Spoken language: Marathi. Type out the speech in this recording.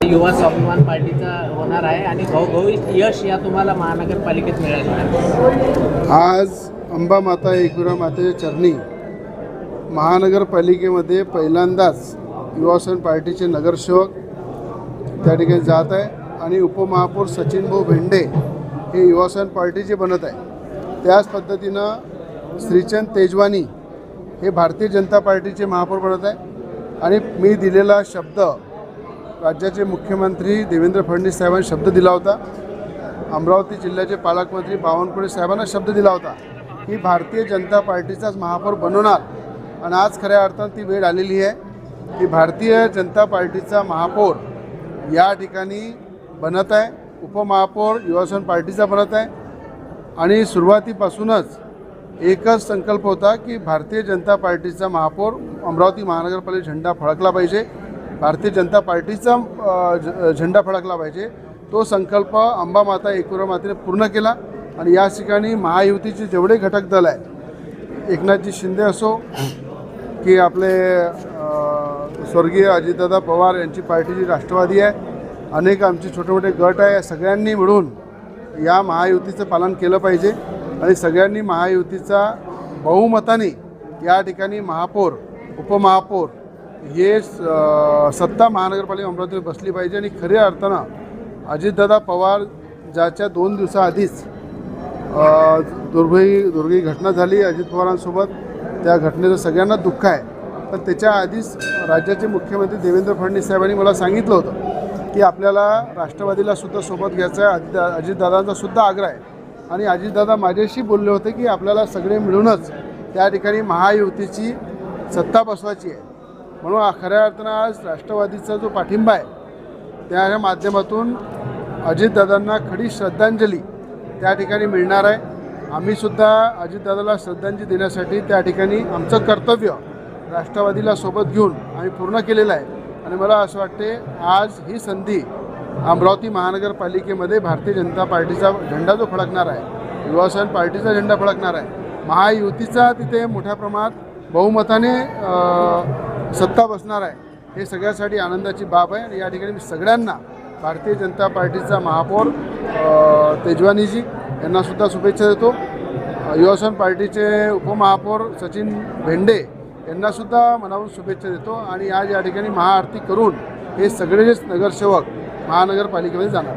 युवा स्वाभिमान पार्टीचा होणार आहे आणि घवघवीत यश या तुम्हाला महानगरपालिकेत मिळालेलं आज अंबा माता एकविरा मातेच्या चरणी महानगरपालिकेमध्ये पहिल्यांदाच युवासन पार्टीचे नगरसेवक त्या ठिकाणी जात आहे आणि उपमहापौर सचिन भाऊ भेंडे हे युवासन पार्टीचे बनत आहे. त्याच पद्धतीनं श्रीचंद तेजवानी हे भारतीय जनता पार्टीचे महापौर बनत आहे. आणि मी दिलेला शब्द राज्याचे मुख्यमंत्री देवेंद्र फडणवीस साहेबांनी शब्द दिला होता. अमरावती जिल्ह्याचे पालकमंत्री बावनकुळे साहेबांना शब्द दिला होता. की भारतीय जनता पार्टीचाच महापौर बनवणार आणि आज खऱ्या अर्थानं ती वेळ आलेली आहे. की भारतीय जनता पार्टीचा महापौर या ठिकाणी बनत आहे. उपमहापौर युवासन पार्टीचा बनत आहे. आणि सुरुवातीपासूनच एकच संकल्प होता की भारतीय जनता पार्टीचा महापौर अमरावती महानगरपालिका झेंडा फडकला पाहिजे. भारतीय जनता पार्टीचा झ- झेंडा फडकला पाहिजे. तो संकल्प अंबा माता एकविरा मातेने पूर्ण केला आणि या ठिकाणी महायुतीचे जेवढे घटक दल आहे एकनाथजी शिंदे असो की आपले स्वर्गीय अजितदादा पवार यांची पार्टी जी राष्ट्रवादी आहे अनेक आमचे छोटे मोठे गट आहे या सगळ्यांनी मिळून या महायुतीचं पालन केलं पाहिजे आणि सगळ्यांनी महायुतीचा बहुमताने या ठिकाणी महापौर उपमहापौर हे स- सत्ता महानगरपालिका अमरावतीत बसली पाहिजे आणि खऱ्या अर्थानं अजितदादा पवार ज्याच्या दोन दिवसाआधीच अ, दुर्भई दुर्गी घटना झाली अजित पवारांसोबत त्या घटनेचं सगळ्यांना दुःख आहे. पण त्याच्या आधीच राज्याचे मुख्यमंत्री देवेंद्र फडणवीस साहेबांनी मला सांगितलं होतं की आपल्याला राष्ट्रवादीला सुद्धा सोबत घ्यायचं आहे अजितदादांचा सुद्धा आग्रह आहे. आणि अजितदादा माझ्याशी बोलले होते की आपल्याला सगळे मिळूनच त्या ठिकाणी महायुतीची सत्ता बसवायची आहे. म्हणून खऱ्या अर्थानं आज राष्ट्रवादीचा जो पाठिंबा आहे त्या माध्यमातून अजितदादांना खडी श्रद्धांजली त्या ठिकाणी मिळणार आहे. आम्हीसुद्धा अजितदादाला श्रद्धांजली देण्यासाठी त्या ठिकाणी आमचं कर्तव्य राष्ट्रवादीला सोबत घेऊन आम्ही पूर्ण केलेलं आहे. आणि मला असं वाटते आज ही संधी अमरावती महानगरपालिकेमध्ये भारतीय जनता पार्टीचा झेंडा जो फडकणार आहे युवासन पार्टीचा झेंडा फडकणार आहे महायुतीचा तिथे मोठ्या प्रमाणात बहुमताने सत्ता बसणार आहे हे सगळ्यासाठी आनंदाची बाब आहे. आणि या ठिकाणी मी सगळ्यांना भारतीय जनता पार्टीचा महापौर तेजवानीजी यांनासुद्धा शुभेच्छा देतो. युवासन पार्टीचे उपमहापौर सचिन भेंडे यांनासुद्धा मनावून शुभेच्छा देतो. आणि आज या ठिकाणी महाआरती करून हे सगळेच नगरसेवक महानगरपालिकेमध्ये जाणार